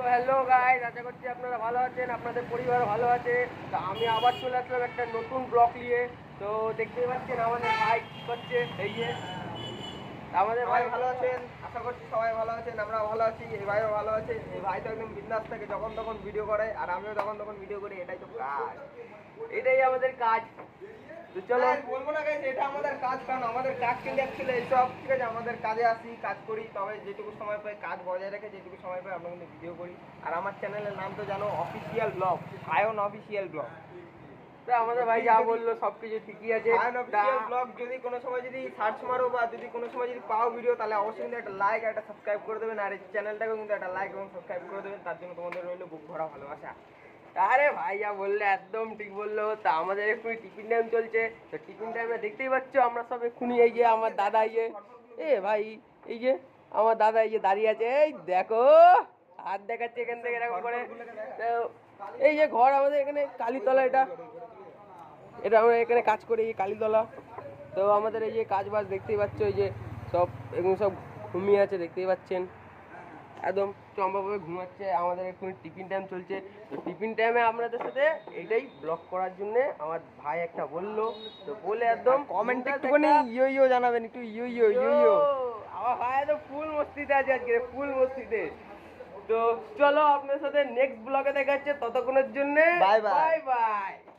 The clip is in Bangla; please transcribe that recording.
তো হ্যালো গাইস আশা করছি আপনারা ভালো আছেন, আপনাদের পরিবার ভালো আছে। তো আমি আবার চলে আসলাম একটা নতুন ব্লগ নিয়ে। তো দেখতেই পাচ্ছেন আমাদের ভাই কি করছে? এই যে আমাদের ভাই ভালো আছেন? আশা করছি সবাই ভালো আছেন আমরা ভালো আছি, এই ভাইও ভালো আছে। এই ভাই তো একদম বিন্দাস থাকে, যখন তখন ভিডিও করে, আর আমিও যখন তখন ভিডিও করি, এটাই তো কাজ। এটাই আমাদের কাজ। তো চলো। বলব না গাইজ এটা আমাদের কাজ কারণ আমাদের কাজ কিন্তু অ্যাকচুয়ালি এইসব ঠিক আছে? আমাদের কাজে আসি কাজ করি তবে যেটুকু সময় পাই কাজ বজায় রেখে যেটুকু সময় পাই আমরা কিন্তু ভিডিও করি। আর আমার চ্যানেলের নাম তো জানো official blog Ayan official blog তো আমাদের ভাই যা বলল সবকিছু ঠিকই আছে। ব্লগ যদি কোনো সময় যদি সার্চ মারো বা যদি কোনো সময় যদি পাও ভিডিও তাহলে অবশ্যই কিন্তু একটা লাইক একটা সাবস্ক্রাইব করে দেবেন। আর এই চ্যানেলটাকেও কিন্তু একটা লাইক এবং সাবস্ক্রাইব করে দেবেন। তার জন্য তোমাদের রইল বুক ভরা ভালোবাসা। আরে ভাই, যা বললে একদম ঠিক বলল। তা আমাদের এক্ষুনি টিফিন টাইম চলছে। তো টিফিন টাইমে দেখতেই পাচ্ছ, আমরা সব এক্ষুনি এই যে আমার দাদা এই যে এ ভাই, এই যে আমার দাদা এই যে দাঁড়িয়ে আছে। এই দেখো, হাত দেখাচ্ছে এখান থেকে এরকম করে। এই যে ঘর আমাদের এখানে কালীতলা এটা। এটা আমরা এখানে কাজ করি, এই কালীতলা। তো আমাদের এই যে কাজ বাজ দেখতেই পাচ্ছ, এই যে সব এগুলো সব ঘুমিয়ে আছে, দেখতেই পাচ্ছেন। একদম চম্পাভাবে ঘুমাচ্ছে আমাদের এক্ষুনি টিফিন টাইম চলছে। তো টিফিন টাইমে আপনাদের সাথে এটাই ব্লগ করার জন্য আমার ভাই একটা বলল। তো বলে একদম কমেন্ট একটুখানি একটা- ইয়ো ইয়ো জানাবেন একটু ইয়ো ইয়ো ইয়ো ইয়ো। আমার ভাই তো ফুল মস্তিতে আছে আজকে ফুল মস্তিতে। তো চলো আপনার সাথে নেক্সট ব্লগে দেখা যাচ্ছে ততক্ষণের জন্য. বাই বাই চলো